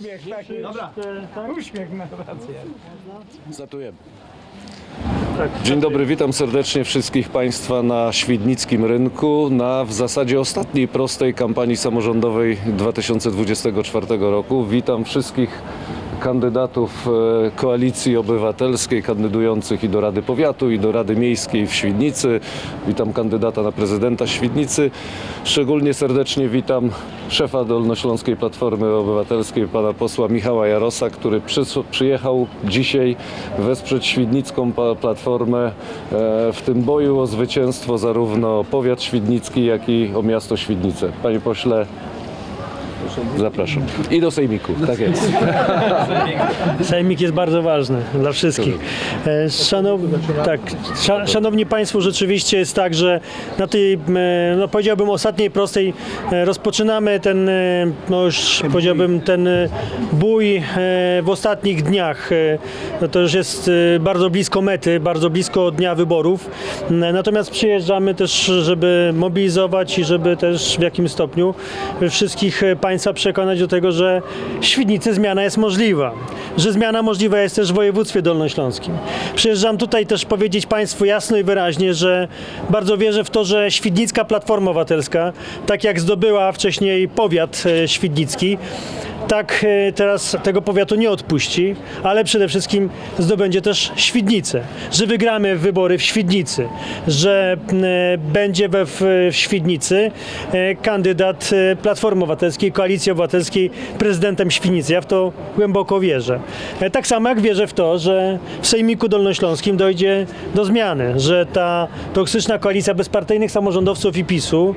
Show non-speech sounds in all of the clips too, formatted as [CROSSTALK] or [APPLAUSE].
Uśmiech taki. Dobra. Uśmiech na rację. Startujemy. Dzień dobry, witam serdecznie wszystkich Państwa na Świdnickim Rynku na w zasadzie ostatniej prostej kampanii samorządowej 2024 roku. Witam wszystkich kandydatów e, Koalicji Obywatelskiej kandydujących i do Rady Powiatu i do Rady Miejskiej w Świdnicy. Witam kandydata na prezydenta Świdnicy. Szczególnie serdecznie witam szefa Dolnośląskiej Platformy Obywatelskiej, pana posła Michała Jarosa, który przyjechał dzisiaj wesprzeć Świdnicką Platformę e, w tym boju o zwycięstwo zarówno powiat świdnicki, jak i o miasto Świdnice. Panie pośle, zapraszam. I do sejmiku, tak jest. [LAUGHS] Sejmik jest bardzo ważny dla wszystkich. E, Szanow, tak, sza, szanowni Państwo, rzeczywiście jest tak, że na tej, e, no powiedziałbym, ostatniej prostej e, rozpoczynamy ten, no już powiedziałbym, ten bój w ostatnich dniach. No to już jest bardzo blisko mety, bardzo blisko dnia wyborów. Natomiast przyjeżdżamy też, żeby mobilizować i żeby też w jakimś stopniu wszystkich e, Państwa przekonać do tego, że w Świdnicy zmiana jest możliwa, że zmiana możliwa jest też w województwie dolnośląskim. Przyjeżdżam tutaj też powiedzieć Państwu jasno i wyraźnie, że bardzo wierzę w to, że Świdnicka Platforma Obywatelska, tak jak zdobyła wcześniej powiat e, świdnicki, tak e, teraz tego powiatu nie odpuści, ale przede wszystkim zdobędzie też Świdnicę, że wygramy wybory w Świdnicy, że e, będzie we w, Świdnicy e, kandydat Platformy Obywatelskiej, Koalicji Obywatelskiej prezydentem Świdnicy. Ja w to głęboko wierzę. Tak samo jak wierzę w to, że w Sejmiku Dolnośląskim dojdzie do zmiany, że ta toksyczna koalicja bezpartyjnych samorządowców i PiSu,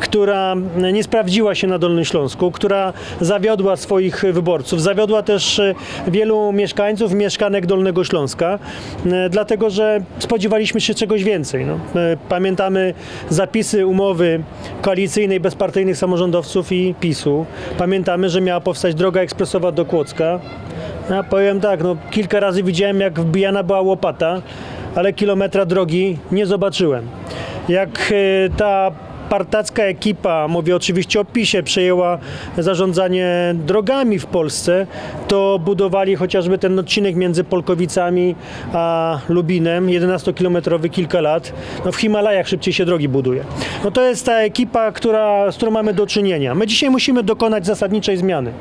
która nie sprawdziła się na Dolnym Śląsku, która zawiodła swoich wyborców, zawiodła też e, wielu mieszkańców, mieszkanek Dolnego Śląska, e, dlatego że spodziewaliśmy się czegoś więcej. No. E, Pamiętamy zapisy umowy koalicyjnej bezpartyjnych samorządowców i PiSu. Pamiętamy, że miała powstać droga ekspresowa do Kłodzka. Ja powiem tak, no, kilka razy widziałem, jak wbijana była łopata, ale kilometra drogi nie zobaczyłem. Jak ta partacka ekipa, mówię oczywiście o PiSie, przejęła zarządzanie drogami w Polsce, to budowali chociażby ten odcinek między Polkowicami a Lubinem, 11-kilometrowy kilka lat. No w Himalajach szybciej się drogi buduje. No to jest ta ekipa, która, z którą mamy do czynienia. My dzisiaj musimy dokonać zasadniczej zmiany.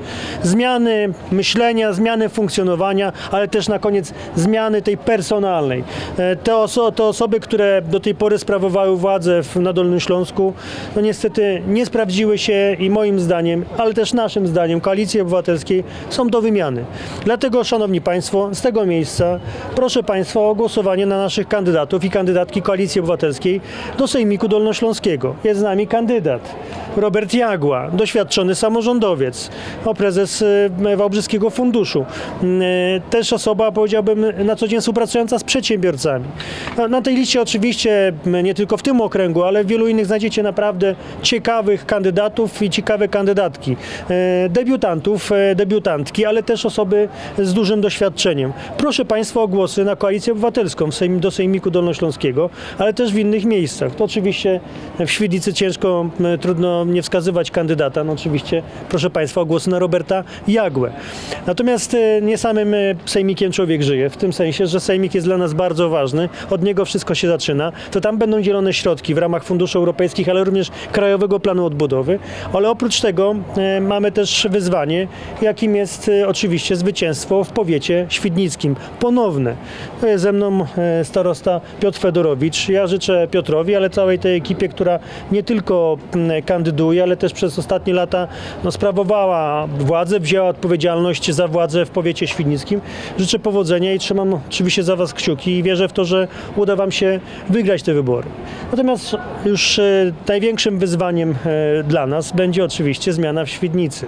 Zmiany myślenia, zmiany funkcjonowania, ale też na koniec zmiany tej personalnej. E, Te, oso- te osoby, które do tej pory sprawowały władzę w, na Dolnym Śląsku, no niestety nie sprawdziły się i moim zdaniem, ale też naszym zdaniem, Koalicji Obywatelskiej są do wymiany. Dlatego, Szanowni Państwo, z tego miejsca proszę Państwa o głosowanie na naszych kandydatów i kandydatki Koalicji Obywatelskiej do Sejmiku Dolnośląskiego. Jest z nami kandydat Robert Jagła, doświadczony samorządowiec, o prezes e, Wałbrzyskiego Funduszu. E, Też osoba, powiedziałbym, na co dzień współpracująca z przedsiębiorcami. Na- tej liście oczywiście nie tylko w tym okręgu, ale w wielu innych znajdziecie naprawdę ciekawych kandydatów i ciekawe kandydatki. E, Debiutantów, e, debiutantki, ale też osoby z dużym doświadczeniem. Proszę Państwa o głosy na Koalicję Obywatelską do Sejmiku Dolnośląskiego, ale też w innych miejscach. To oczywiście w Świdnicy ciężko, trudno nie wskazywać kandydata. No oczywiście proszę Państwa o głosy na Roberta Jagłę. Natomiast e, nie samym Sejmikiem człowiek żyje, w tym sensie, że Sejmik jest dla nas bardzo ważny, od niego wszystko się zaczyna. To tam będą dzielone środki w ramach funduszy europejskich, ale również Krajowego Planu Odbudowy. Ale oprócz tego e, mamy też wyzwanie, jakim jest e, oczywiście zwycięstwo w powiecie świdnickim. Ponowne. To ze mną e, starosta Piotr Fedorowicz. Ja życzę Piotrowi, ale całej tej ekipie, która nie tylko kandyduje, ale też przez ostatnie lata no, sprawowała władzę, wzięła odpowiedzialność za władzę w powiecie świdnickim. Życzę powodzenia i trzymam oczywiście za Was kciuki i wierzę w to, że uda Wam się wygrać te wybory. Natomiast już największym wyzwaniem e, dla nas będzie oczywiście zmiana w Świdnicy.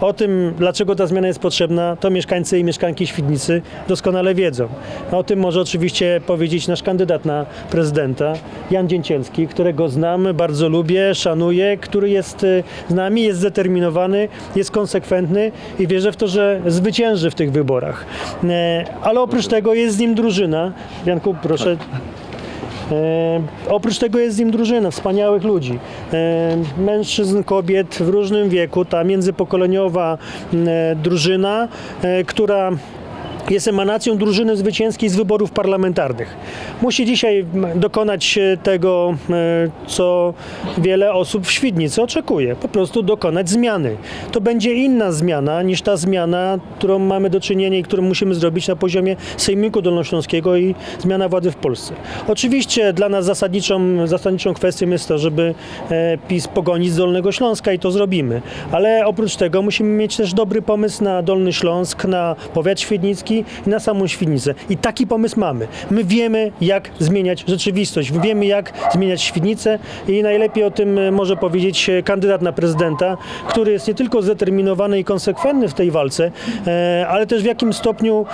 O tym, dlaczego ta zmiana jest potrzebna, to mieszkańcy i mieszkanki Świdnicy doskonale wiedzą. O tym może oczywiście powiedzieć nasz kandydat na prezydenta, Jan Dzięcielski, którego znam, bardzo lubię, szanuję, który jest e, z nami, jest zdeterminowany, jest konsekwentny i wierzę w to, że zwycięży w tych wyborach. E, Ale oprócz tego jest z nim drużyna. Janku, proszę. E, oprócz tego jest z nim drużyna wspaniałych ludzi, e, mężczyzn, kobiet w różnym wieku, ta międzypokoleniowa m, e, drużyna, e, która jest emanacją drużyny zwycięskiej z wyborów parlamentarnych. Musi dzisiaj dokonać tego, e, co wiele osób w Świdnicy oczekuje. Po prostu dokonać zmiany. To będzie inna zmiana niż ta zmiana, którą mamy do czynienia i którą musimy zrobić na poziomie Sejmiku Dolnośląskiego i zmiana władzy w Polsce. Oczywiście dla nas zasadniczą, zasadniczą kwestią jest to, żeby e, PiS pogonić z Dolnego Śląska i to zrobimy. Ale oprócz tego musimy mieć też dobry pomysł na Dolny Śląsk, na powiat świdnicki i na samą Świdnicę. I taki pomysł mamy. My wiemy, jak zmieniać rzeczywistość. My wiemy, jak zmieniać Świdnicę i najlepiej o tym e, może powiedzieć e, kandydat na prezydenta, który jest nie tylko zdeterminowany i konsekwentny w tej walce, e, ale też w jakim stopniu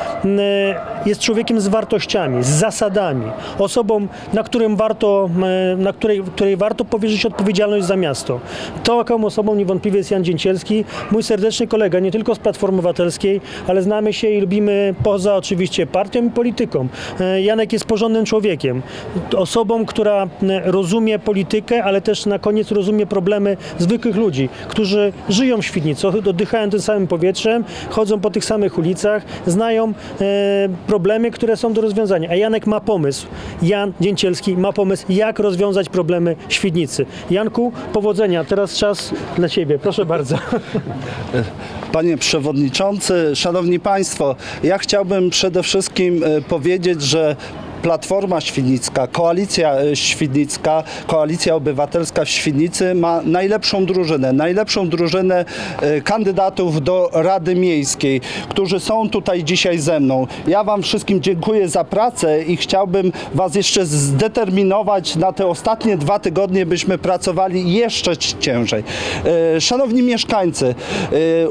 jest człowiekiem z wartościami, z zasadami, osobą, na którym warto, na której, której warto powierzyć odpowiedzialność za miasto. Taką osobą niewątpliwie jest Jan Dzięcielski, mój serdeczny kolega, nie tylko z Platformy Obywatelskiej, ale znamy się i lubimy poza oczywiście partią i polityką. E, Janek jest porządnym człowiekiem, osobą, która m, rozumie politykę, ale też na koniec rozumie problemy zwykłych ludzi, którzy żyją w Świdnicy, oddychają tym samym powietrzem, chodzą po tych samych ulicach, znają e, problemy, które są do rozwiązania. A Janek ma pomysł. Jan Dzięcielski ma pomysł, jak rozwiązać problemy Świdnicy. Janku, powodzenia. Teraz czas dla Ciebie. Proszę bardzo. [LAUGHS] Panie Przewodniczący, Szanowni Państwo, ja chciałbym przede wszystkim e, powiedzieć, że Platforma Świdnicka, Koalicja e, Świdnicka, Koalicja Obywatelska w Świdnicy ma najlepszą drużynę, najlepszą drużynę e, kandydatów do Rady Miejskiej, którzy są tutaj dzisiaj ze mną. Ja Wam wszystkim dziękuję za pracę i chciałbym Was jeszcze zdeterminować na te ostatnie dwa tygodnie, byśmy pracowali jeszcze ciężej. E, Szanowni mieszkańcy,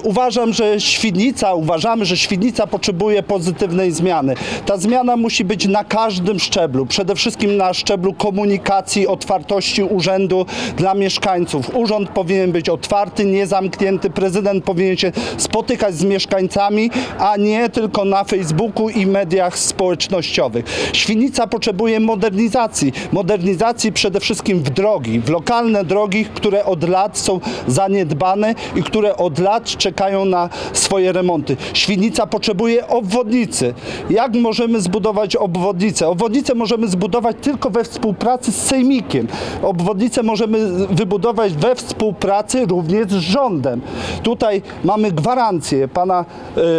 uważam, że Świdnica, uważamy, że Świdnica potrzebuje pozytywnej zmiany. Ta zmiana musi być na każdym szczeblu, przede wszystkim na szczeblu komunikacji, otwartości urzędu dla mieszkańców. Urząd powinien być otwarty, nie zamknięty, prezydent powinien się spotykać z mieszkańcami, a nie tylko na Facebooku i mediach społecznościowych. Świdnica potrzebuje modernizacji, modernizacji przede wszystkim w drogi, w lokalne drogi, które od lat są zaniedbane i które od lat czekają na swoje remonty. Świdnica potrzebuje obwodnicy. Jak możemy zbudować obwodnicę? Obwodnicę możemy zbudować tylko we współpracy z Sejmikiem. Obwodnicę możemy wybudować we współpracy również z rządem. Tutaj mamy gwarancję pana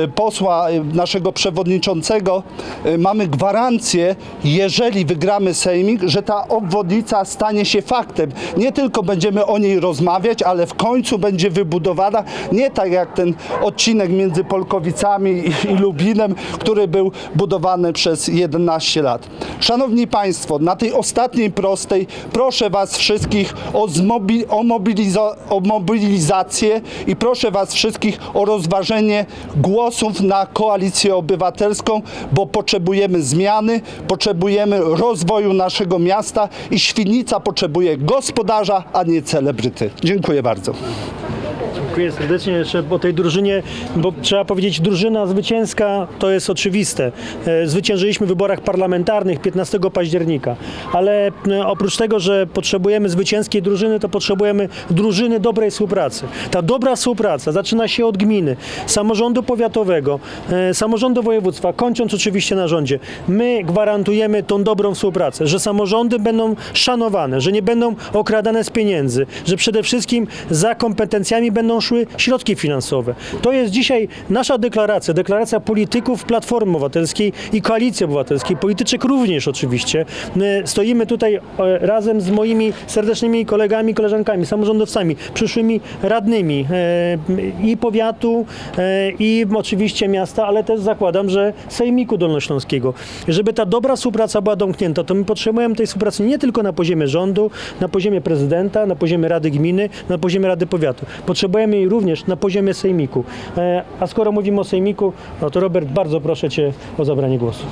e, posła, e, naszego przewodniczącego, e, mamy gwarancję, jeżeli wygramy Sejmik, że ta obwodnica stanie się faktem. Nie tylko będziemy o niej rozmawiać, ale w końcu będzie wybudowana nie tak jak ten odcinek między Polkowicami i, i Lubinem, który był budowany przez 11 lat. Szanowni Państwo, na tej ostatniej prostej proszę Was wszystkich o, o, o mobilizację i proszę Was wszystkich o rozważenie głosów na koalicję obywatelską, bo potrzebujemy zmiany, potrzebujemy rozwoju naszego miasta i Świdnica potrzebuje gospodarza, a nie celebryty. Dziękuję bardzo. Dziękuję serdecznie jeszcze o tej drużynie, bo trzeba powiedzieć, drużyna zwycięska to jest oczywiste. E, Zwyciężyliśmy w wyborach parlamentarnych 15 października, ale e, oprócz tego, że potrzebujemy zwycięskiej drużyny, to potrzebujemy drużyny dobrej współpracy. Ta dobra współpraca zaczyna się od gminy, samorządu powiatowego, e, samorządu województwa, kończąc oczywiście na rządzie. My gwarantujemy tą dobrą współpracę, że samorządy będą szanowane, że nie będą okradane z pieniędzy, że przede wszystkim za kompetencjami będą środki finansowe. To jest dzisiaj nasza deklaracja, deklaracja polityków Platformy Obywatelskiej i Koalicji Obywatelskiej, polityczek również oczywiście. My Stoimy tutaj e, razem z moimi serdecznymi kolegami, koleżankami, samorządowcami, przyszłymi radnymi e, i powiatu, e, i oczywiście miasta, ale też zakładam, że Sejmiku Dolnośląskiego. Żeby ta dobra współpraca była domknięta, to my potrzebujemy tej współpracy nie tylko na poziomie rządu, na poziomie prezydenta, na poziomie Rady Gminy, na poziomie Rady Powiatu. Potrzebujemy jej również na poziomie Sejmiku. E, A skoro mówimy o Sejmiku, no to Robert, bardzo proszę Cię o zabranie głosu.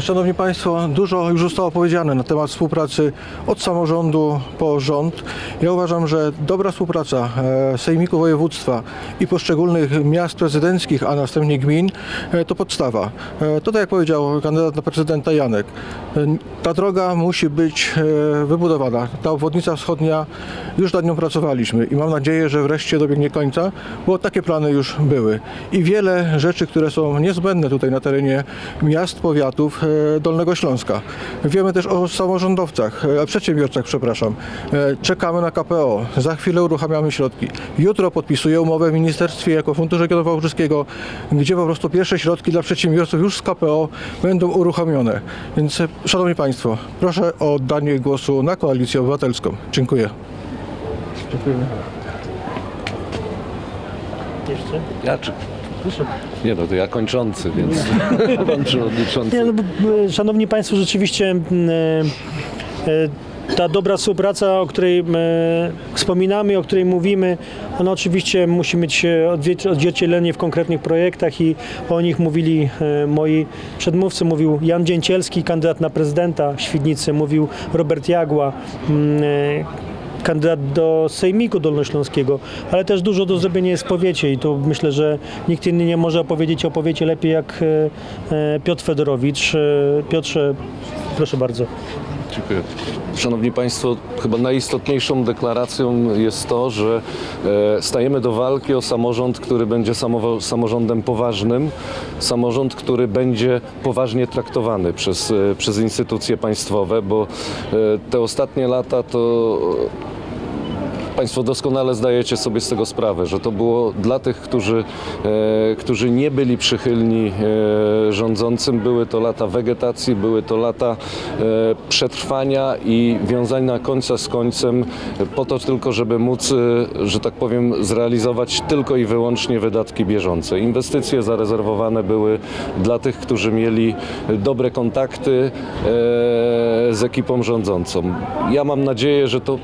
Szanowni Państwo, dużo już zostało powiedziane na temat współpracy od samorządu po rząd. Ja uważam, że dobra współpraca e, Sejmiku Województwa i poszczególnych miast prezydenckich, a następnie gmin, e, to podstawa. E, To tak jak powiedział kandydat na prezydenta Janek, ta droga musi być wybudowana. Ta obwodnica wschodnia, już nad nią pracowaliśmy i mam nadzieję, że wreszcie dobiegnie końca, bo takie plany już były. I wiele rzeczy, które są niezbędne tutaj na terenie miast, powiatów Dolnego Śląska. Wiemy też o samorządowcach, e, przedsiębiorcach, przepraszam. E, Czekamy na KPO. Za chwilę uruchamiamy środki. Jutro podpisuję umowę w Ministerstwie jako Fundusz Regionu Wałbrzyskiego, gdzie po prostu pierwsze środki dla przedsiębiorców już z KPO będą uruchomione. Więc, e, Szanowni Państwo, proszę o oddanie głosu na Koalicję Obywatelską. Dziękuję. Jeszcze? Ja czy... Nie no, to ja kończący, więc [LAUGHS] pan przewodniczący. Nie, no, e, szanowni Państwo, rzeczywiście m, e, e, ta dobra współpraca, o której e, wspominamy, o której mówimy, ona oczywiście musi mieć odzwierciedlenie w konkretnych projektach i o nich mówili e, moi przedmówcy. Mówił Jan Dzięcielski, kandydat na prezydenta Świdnicy, mówił Robert Jagła, m, e, kandydat do Sejmiku Dolnośląskiego, ale też dużo do zrobienia jest w powiecie i tu myślę, że nikt inny nie może opowiedzieć o powiecie lepiej jak e, e, Piotr Fedorowicz. E, Piotrze, proszę bardzo. Dziękuję. Szanowni Państwo, chyba najistotniejszą deklaracją jest to, że stajemy do walki o samorząd, który będzie samorządem poważnym, samorząd, który będzie poważnie traktowany przez, przez instytucje państwowe, bo te ostatnie lata to Państwo doskonale zdajecie sobie z tego sprawę, że to było dla tych, którzy, e, którzy nie byli przychylni e, rządzącym, były to lata wegetacji, były to lata e, przetrwania i wiązania końca z końcem po to tylko, żeby móc, że tak powiem, zrealizować tylko i wyłącznie wydatki bieżące. Inwestycje zarezerwowane były dla tych, którzy mieli dobre kontakty z ekipą rządzącą. Ja mam nadzieję, że to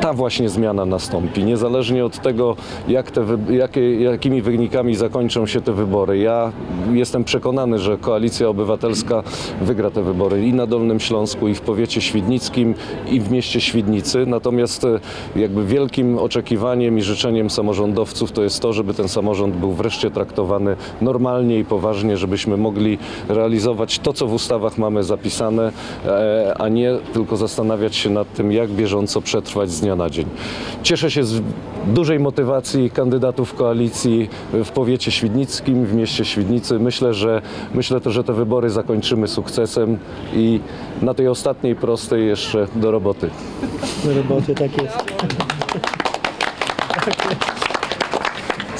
ta właśnie zmiana nastąpi, niezależnie od tego, jak te, jakie, jakimi wynikami zakończą się te wybory. Ja jestem przekonany, że Koalicja Obywatelska wygra te wybory i na Dolnym Śląsku, i w powiecie świdnickim, i w mieście Świdnicy. Natomiast e, jakby wielkim oczekiwaniem i życzeniem samorządowców to jest to, żeby ten samorząd był wreszcie traktowany normalnie i poważnie, żebyśmy mogli realizować to, co w ustawach mamy zapisane, e, a nie tylko zastanawiać się nad tym, jak bieżąco przetrwać z dnia na dzień. Cieszę się z dużej motywacji kandydatów koalicji w powiecie świdnickim, w mieście Świdnicy. Myślę, że myślę to, że te wybory zakończymy sukcesem i na tej ostatniej prostej jeszcze do roboty. Do roboty, tak jest.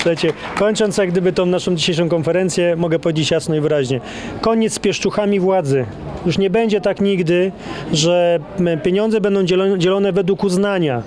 Słuchajcie, kończąc jak gdyby tą naszą dzisiejszą konferencję, mogę powiedzieć jasno i wyraźnie. Koniec z pieszczuchami władzy. Już nie będzie tak nigdy, że pieniądze będą dzielone według uznania,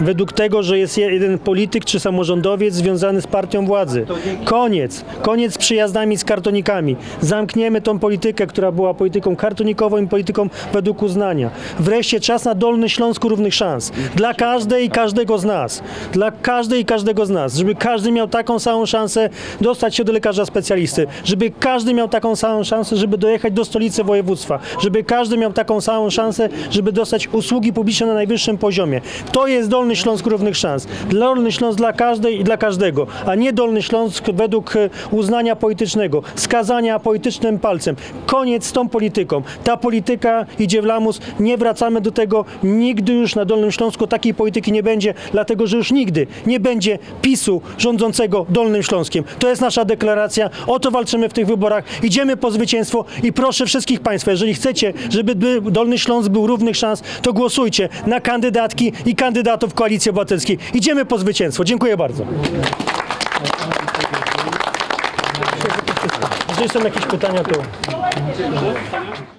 według tego, że jest je- jeden polityk czy samorządowiec związany z partią władzy. Koniec. Koniec z przyjazdami z kartonikami. Zamkniemy tą politykę, która była polityką kartonikową i polityką według uznania. Wreszcie czas na Dolny Śląsku równych szans. Dla każdej i każdego z nas. Dla każdej i każdego z nas. Żeby każdy miał taką samą szansę dostać się do lekarza specjalisty. Żeby każdy miał taką samą szansę, żeby dojechać do stolicy województwa. Żeby każdy miał taką samą szansę, żeby dostać usługi publiczne na najwyższym poziomie. To jest Dolny Śląsk równych szans. Dolny Śląsk dla każdej i dla każdego, a nie Dolny Śląsk według e, uznania politycznego, skazania politycznym palcem. Koniec z tą polityką. Ta polityka idzie w lamus. Nie wracamy do tego. Nigdy już na Dolnym Śląsku takiej polityki nie będzie, dlatego że już nigdy nie będzie PiSu rządzącego Dolnym Śląskiem. To jest nasza deklaracja. O to walczymy w tych wyborach. Idziemy po zwycięstwo i proszę wszystkich Państwa, jeżeli chcecie, żeby by- Dolny Śląsk był równych szans, to głosujcie na kandydatki i kandydatów Koalicji Obywatelskiej. Idziemy po zwycięstwo. Dziękuję bardzo. Jeżeli są jakieś pytania, to...